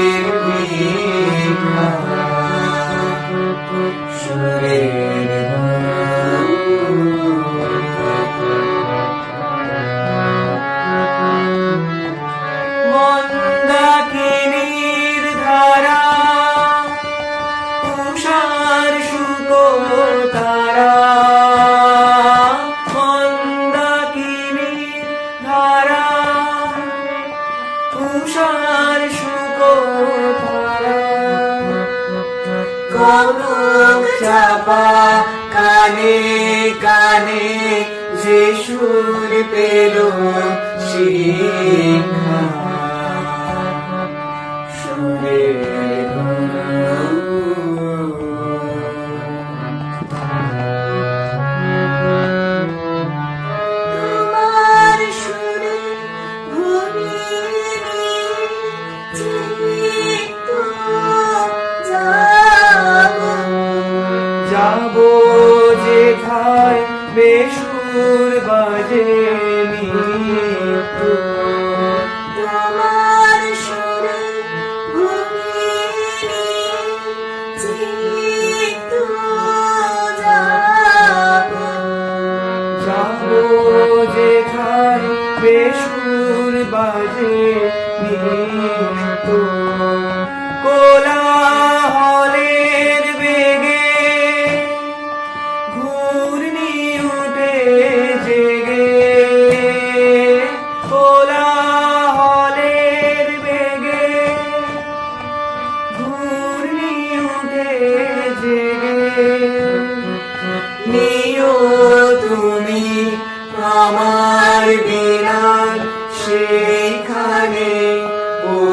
Shri Shri Kanak চাপা কানে কানে যে সুর পেল শিক্ষা।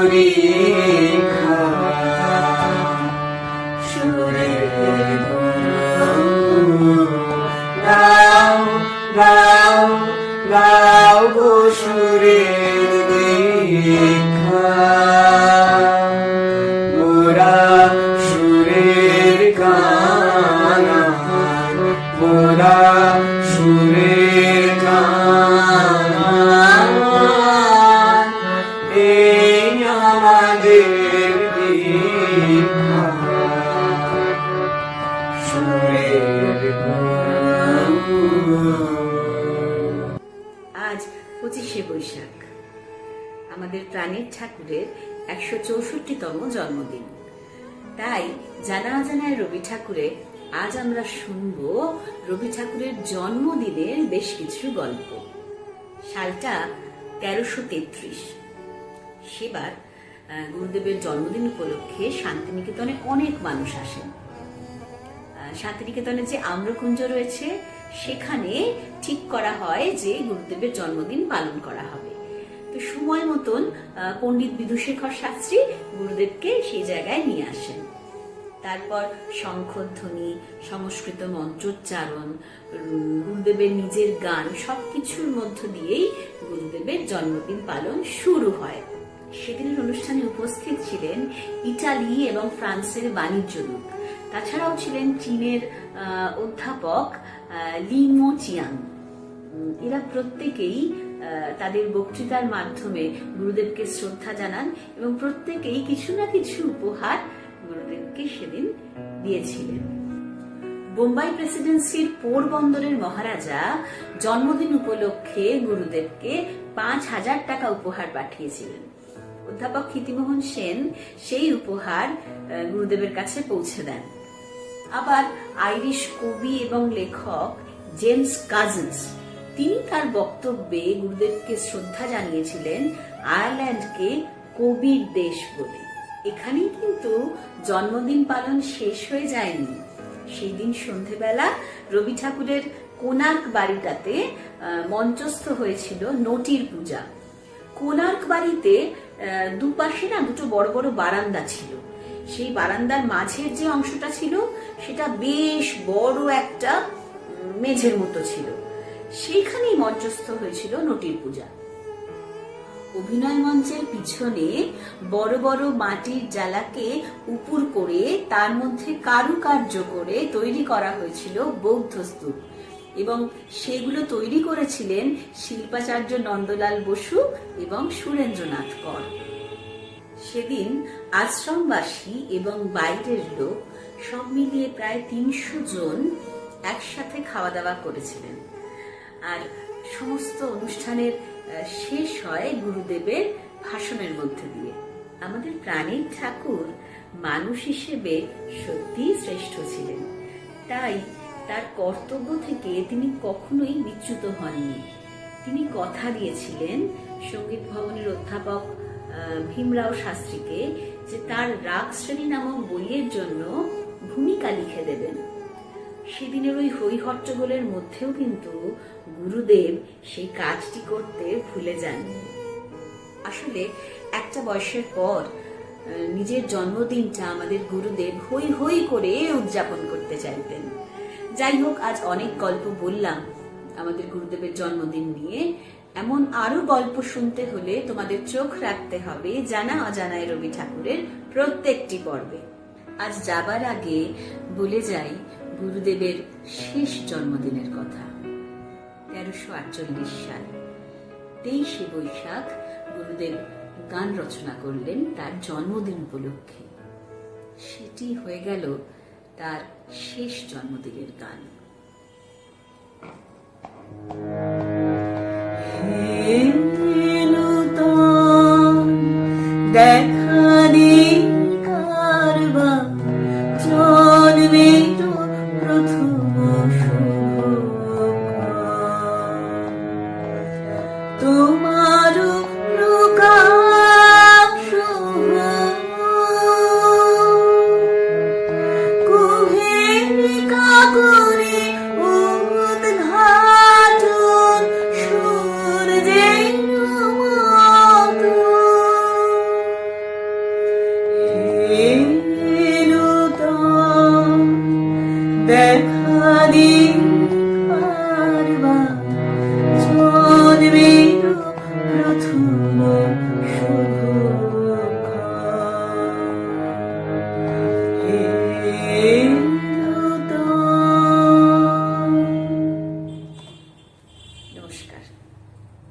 Hari আজ পঁচিশে বৈশাখ। আমাদের প্রাণের ঠাকুরের একশো চৌষট্টিতম জন্মদিন। তাই জানা অজানায় রবি ঠাকুরে আজ আমরা শুনব রবি ঠাকুরের জন্মদিনের বেশ কিছু গল্প। সালটা তেরোশো তেত্রিশ। সেবার গুরুদেবের জন্মদিন উপলক্ষে শান্তিনিকেতনে অনেক মানুষ আসেন শান্তিনিকেতনে যে আম্রকুঞ্জ রয়েছে, সেখানে ঠিক করা হয় যে গুরুদেবের জন্মদিন পালন করা হবে। তো সময় মতন পণ্ডিত বিধুশেখর শাস্ত্রী গুরুদেবকে সেই জায়গায় নিয়ে আসেন। তারপর শঙ্খধ্বনি, সংস্কৃত মন্ত্রোচ্চারণ গুরুদেবের নিজের গান, সবকিছুর মধ্য দিয়েই গুরুদেবের জন্মদিন পালন শুরু হয়। উপস্থিত ছিলেন ইটালি এবং ফ্রান্সের বাণিজ্য দূত। তাছাড়াও ছিলেন চীনের অধ্যাপক লিমো চিয়াং এরা প্রত্যেকেই তাদের বক্তৃতার মাধ্যমে গুরুদেবকে শ্রদ্ধা জানান এবং প্রত্যেকেই কিছু না কিছু উপহার গুরুদেবকে সেদিন দিয়েছিলেন। বোম্বাই প্রেসিডেন্সির পোরবন্দরের মহারাজা জন্মদিন উপলক্ষে গুরুদেবকে পাঁচ হাজার টাকা উপহার পাঠিয়েছিলেন। অধ্যাপক ক্ষিতিমোহন সেন সেই উপহার গুরুদেবের কাছে পৌঁছে দেন। আবার আইরিশ কবি এবং লেখক জেমস কাজন্স, তিনি তার বক্তব্যে গুরুদেবকে শ্রদ্ধা জানিয়েছিলেন আয়ারল্যান্ডকে কবির দেশ বলে। এখানেই কিন্তু জন্মদিন পালন শেষ হয়ে যায়নি। সেই দিন সন্ধেবেলা রবি ঠাকুরের কোনার্ক বাড়িটাতে মঞ্চস্থ হয়েছিল নটির পূজা। কোনার্ক বাড়িতে দুপাশে না দুটো বড় বড় বারান্দা ছিল। সেই বারান্দার মাঝের যে অংশটা ছিল, সেটা বেশ বড় একটা মেঝের মতো ছিল। সেইখানেই মঞ্চস্থ হয়েছিল নটির পূজা। অভিনয় মঞ্চের পিছনে বড় বড় মাটির জালাকে উপুর করে তার মধ্যে কারুকার্য করে তৈরি করা হয়েছিল বৌদ্ধ স্তূপ। এবং সেগুলো তৈরি করেছিলেন শিল্পাচার্য নন্দলাল বসু এবং সুরেন্দ্রনাথ কর। সেদিন আশ্রমবাসী এবং বাইরের লোক সব মিলিয়ে প্রায় তিনশো জন একসাথে খাওয়া দাওয়া করেছিলেন। আর সমস্ত অনুষ্ঠানের শেষ হয় গুরুদেবের ভাষণের মধ্যে দিয়ে। আমাদের প্রাণীর ঠাকুর মানুষ হিসেবে সত্যিই শ্রেষ্ঠ ছিলেন। তাই তার কর্তব্য থেকে তিনি কখনোই বিচ্যুত হননি। তিনি কথা দিয়েছিলেন সংগীত ভবনের অধ্যাপক ভীমরাও শাস্ত্রীকে যে তার রাগ শ্রেণি নামক বইয়ের জন্য ভূমিকা লিখে দেবেন। সেদিনের ওই হই হট্টগোলের মধ্যেও কিন্তু গুরুদেব সেই কাজটি করতে ভুলে যাননি। আসলে একটা বয়সের পর নিজের জন্মদিনটা আমাদের গুরুদেব হই হই করে উদযাপন করতে চাইতেন। যাই হোক আজ অনেক গল্প বললাম। আমাদের গুরুদেবের জন্মদিন নিয়ে। এমন আরও গল্প শুনতে হলে তোমাদের চোখ রাখতে হবে জানা অজানায় রবি ঠাকুরের প্রত্যেকটি পর্বে। আজ যাবার আগে বলে যাই গুরুদেবের শেষ জন্মদিনের কথা। তেরোশো আটচল্লিশ সাল, তেইশে বৈশাখ গুরুদেব গান রচনা করলেন তার জন্মদিন উপলক্ষে। সেটি হয়ে গেল তার শেষ জন্মদিনের গান। দেখ